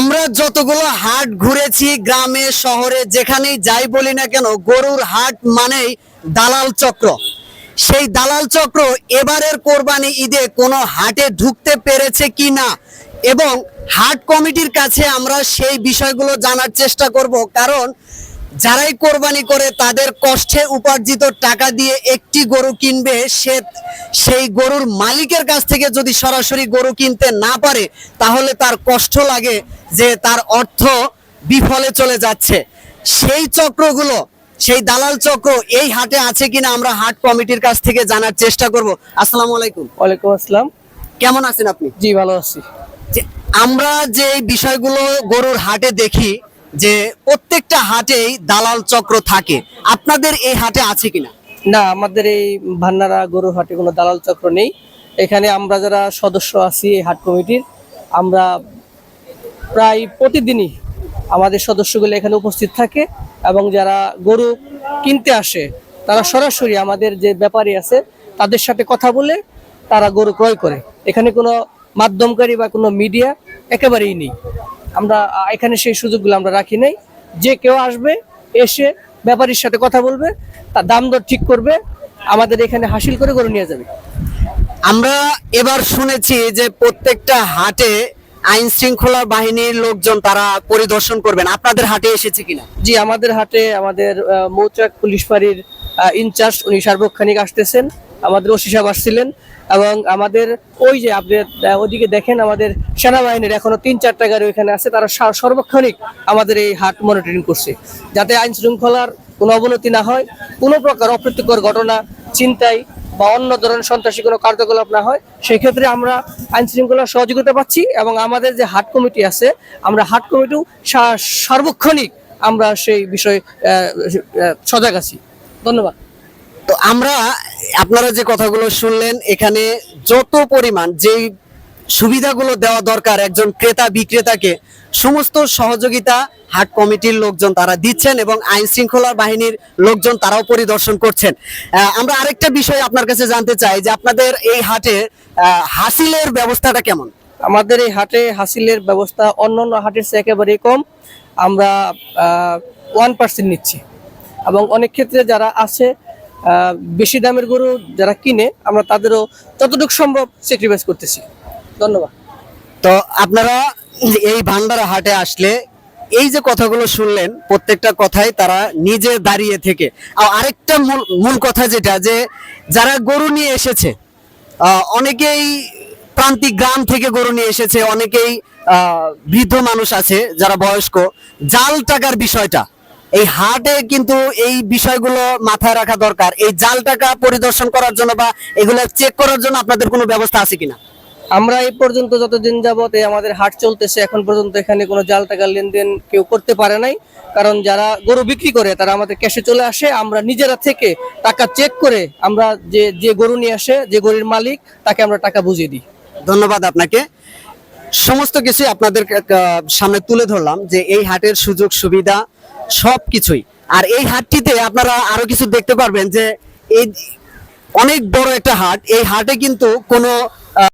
আমরা যতগুলো হাট ঘুরেছি গ্রামে, শহরে, যেখানেই যাই বলি না কেন, গরুর হাট মানেই দালাল চক্র। সেই দালাল চক্র এবারের কোরবানি ঈদে কোনো হাটে ঢুকতে পেরেছে কি না এবং হাট কমিটির কাছে আমরা সেই বিষয়গুলো জানার চেষ্টা করব, কারণ যারাই কোরবানি করে তাদের কষ্টে উপার্জিত টাকা দিয়ে একটি গরু কিনবে, সে সেই গরুর মালিকের কাছ থেকে যদি সরাসরি গরু কিনতে না পারে, তাহলে তার কষ্ট লাগে যে তার অর্থ বিফলে চলে যাচ্ছে। সেই চক্রগুলো সেই দালাল চক্র এই হাটে আছে কিনা আমরা হাট কমিটির কাছ থেকে জানার চেষ্টা করব। আসসালামু আলাইকুম। ওয়ালাইকুম আসসালাম। কেমন আছেন আপনি? জি ভালো আছি। যে আমরা যে বিষয়গুলো গরুর হাটে দেখি যে প্রত্যেকটা হাটেই দালাল চক্র থাকে। আপনাদের এই হাটে আছে কিনা? না আমাদের এই ভান্নারা গরুর হাটে কোনো দালাল চক্র নেই। এখানে আমরা যারা সদস্য আছি এই হাট কমিটির আমরা প্রায় প্রতিদিনই আমাদের সদস্যগুলো এখানে উপস্থিত থাকে এবং যারা গরু কিনতে আসে, তারা সরাসরি আমাদের যে ব্যাপারী আছে, তাদের সাথে কথা বলে তারা গরু ক্রয় করে। এখানে কোনো মাধ্যমকারী বা কোনো মিডিয়া একেবারেই নেই। আমরা, এখানে সেই সুযোগগুলো আমরা রাখি নাই। যে কেউ আসবে, এসে ব্যাপারীর সাথে কথা বলবে, তার দাম দর ঠিক করবে, আমাদের এখানে হাসিল করে গরু নিয়ে যাবে। আমরা এবার শুনেছি যে প্রত্যেকটা হাটে আইন শৃঙ্খলা বাহিনীর লোকজন তারা পরিদর্শন করবেন। আপনাদের হাটে এসেছে কিনা? জি, আমাদের হাটে আমাদের মৌচাক পুলিশ ফাঁড়ির ইনচার্জ উনি সার্বক্ষণিক আসতেছেন। আমাদের ওসি সাহেব আসছিলেন এবং আমাদের ওই যে আপনি ওদিকে দেখেন আমাদের সেনাবাহিনীর এখনও তিন চারটা গাড়ি ওইখানে আছে। তারা সর্বক্ষণিক আমাদের এই হাট মনিটরিং করছে। যাতে আইন শৃঙ্খলার কোনো অবনতি না হয়, কোনো প্রকার অপ্রীতিকর ঘটনা চিন্তাই বা অন্য ধরনের সন্ত্রাসী কোনো কার্যকলাপ না হয় সেই ক্ষেত্রে আমরা আইন শৃঙ্খলা সহযোগিতা পাচ্ছি এবং আমাদের যে হাট কমিটি আছে, আমরা হাট কমিটিও সার্বক্ষণিক আমরা সেই বিষয়ে সজাগ আছি। ধন্যবাদ। তো আমরা আপনারা যে কথাগুলো শুনলেন, এখানে যত পরিমাণ যেই সুবিধাগুলো দেওয়া দরকার একজন ক্রেতা বিক্রেতাকে। সমস্ত সহযোগিতা হাট কমিটির লোকজন তারা দিচ্ছেন এবং আইন শৃঙ্খলা বাহিনীর লোকজন তারাও পরিদর্শন করছেন। আমরা আরেকটা বিষয় আপনার কাছে জানতে চাই যে আপনাদের এই হাটে হাসিলের ব্যবস্থাটা কেমন? আমাদের এই হাটে হাসিলের ব্যবস্থা অন্য অন্য হাটের চেয়ে একেবারেই কম। আমরা ওয়ান পার্সেন্ট নিচ্ছি। এবং অনেক ক্ষেত্রে যারা আছে বেশি দামের গরু যারা কিনে, আমরা তাদেরও যতটুকু সম্ভব স্যাক্রিফাইস করতেছি। ধন্যবাদ। তো আপনারা এই ভান্ডারা হাটে আসলে এই যে কথাগুলো শুনলেন, প্রত্যেকটা কথাই তারা নিজে দাঁড়িয়ে থেকে। আরেকটা মূল মূল কথা যেটা, যে যারা গরু নিয়ে এসেছে অনেকেই প্রান্তিক গ্রাম থেকে গরু নিয়ে এসেছে, অনেকেই বৃদ্ধ মানুষ আছে যারা বয়স্ক। জাল টাকার বিষয়টা, এই হাটে কিন্তু এই বিষয়গুলো মাথায় রাখা দরকার। এই জাল টাকা পরিদর্শন করার জন্য বা এগুলো চেক করার জন্য আপনাদের কোনো ব্যবস্থা আছে কিনা? আমরা এই পর্যন্ত যতদিন যাবত এই আমাদের হাট চলতেছে, এখন পর্যন্ত এখানে কোনো জাল টাকার লেনদেন কেউ করতে পারে নাই। কারণ যারা গরু বিক্রি করে, তারা আমাদের ক্যাশে চলে আসে। আমরা নিজেরা থেকে টাকা চেক করে আমরা যে যে গরু নিয়ে আসে, যে গরুর মালিক, তাকে আমরা টাকা বুঝিয়ে দিই। ধন্যবাদ আপনাকে। সমস্ত কিছু আপনাদের সামনে তুলে ধরলাম যে এই হাটের সুযোগ, সুবিধা সব কিছুই আর এই হাটটিতে আপনারা আরও কিছু দেখতে পারবেন যে এই অনেক বড় একটা হাট। এই হাটে কিন্তু কোনো